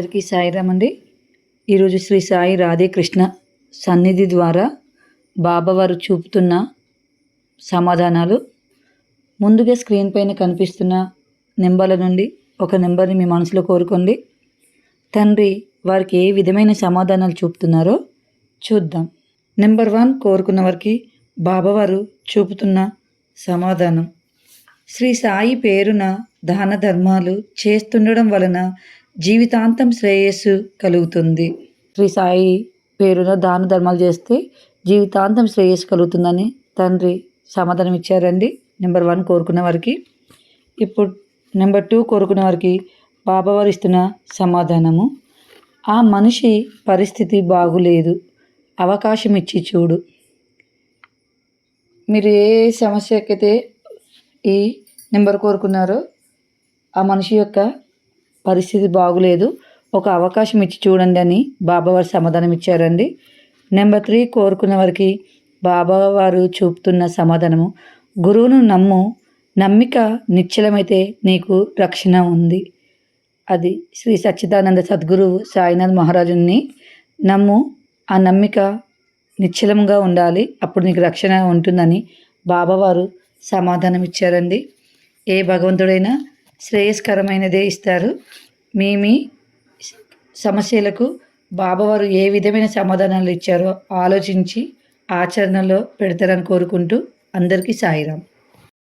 అందరికీ సాయిరామ్ అండి. ఈరోజు శ్రీ సాయి రాధేకృష్ణ సన్నిధి ద్వారా బాబావారు చూపుతున్న సమాధానాలు. ముందుగా స్క్రీన్ పైన కనిపిస్తున్న నెంబర్ల నుండి ఒక నెంబర్ని మీ మనసులో కోరుకోండి. తండ్రి వారికి ఏ విధమైన సమాధానాలు చూపుతున్నారో చూద్దాం. నెంబర్ వన్ కోరుకున్న వారికి బాబావారు చూపుతున్న సమాధానం. శ్రీ సాయి పేరున దాన ధర్మాలు చేస్తుండడం వలన జీవితాంతం శ్రేయస్సు కలుగుతుంది. శ్రీ సాయి పేరున దాన ధర్మాలు చేస్తే జీవితాంతం శ్రేయస్సు కలుగుతుందని తండ్రి సమాధానం ఇచ్చారండి. నెంబర్ వన్ కోరుకున్న వారికి. ఇప్పుడు నెంబర్ టూ కోరుకున్న వారికి బాబావారు ఇస్తున్న సమాధానము. ఆ మనిషి పరిస్థితి బాగులేదు. అవకాశం ఇచ్చి చూడు. మీరు ఏ సమస్యకైతే ఈ నెంబర్ కోరుకున్నారో ఆ మనిషి యొక్క పరిస్థితి బాగులేదు. ఒక అవకాశం ఇచ్చి చూడండి అని బాబావారు సమాధానం ఇచ్చారండి. నెంబర్ త్రీ కోరుకున్న వారికి బాబావారు చూపుతున్న సమాధానము. గురువును నమ్ము నమ్మిక నిశ్చలమైతే నీకు రక్షణ ఉంది. అది శ్రీ సచ్చిదానంద సద్గురువు సాయినాథ్ మహారాజుని నమ్ము ఆ నమ్మిక నిశ్చలంగా ఉండాలి. అప్పుడు నీకు రక్షణ ఉంటుందని బాబావారు సమాధానం ఇచ్చారండి. ఏ భగవంతుడైనా శ్రేయస్కరమైనదే ఇస్తారు. మీ మీ సమస్యలకు బాబావారు ఏ విధమైన సమాధానాలు ఇచ్చారో ఆలోచించి ఆచరణలో పెడతారని కోరుకుంటూ అందరికీ సాయిరాం.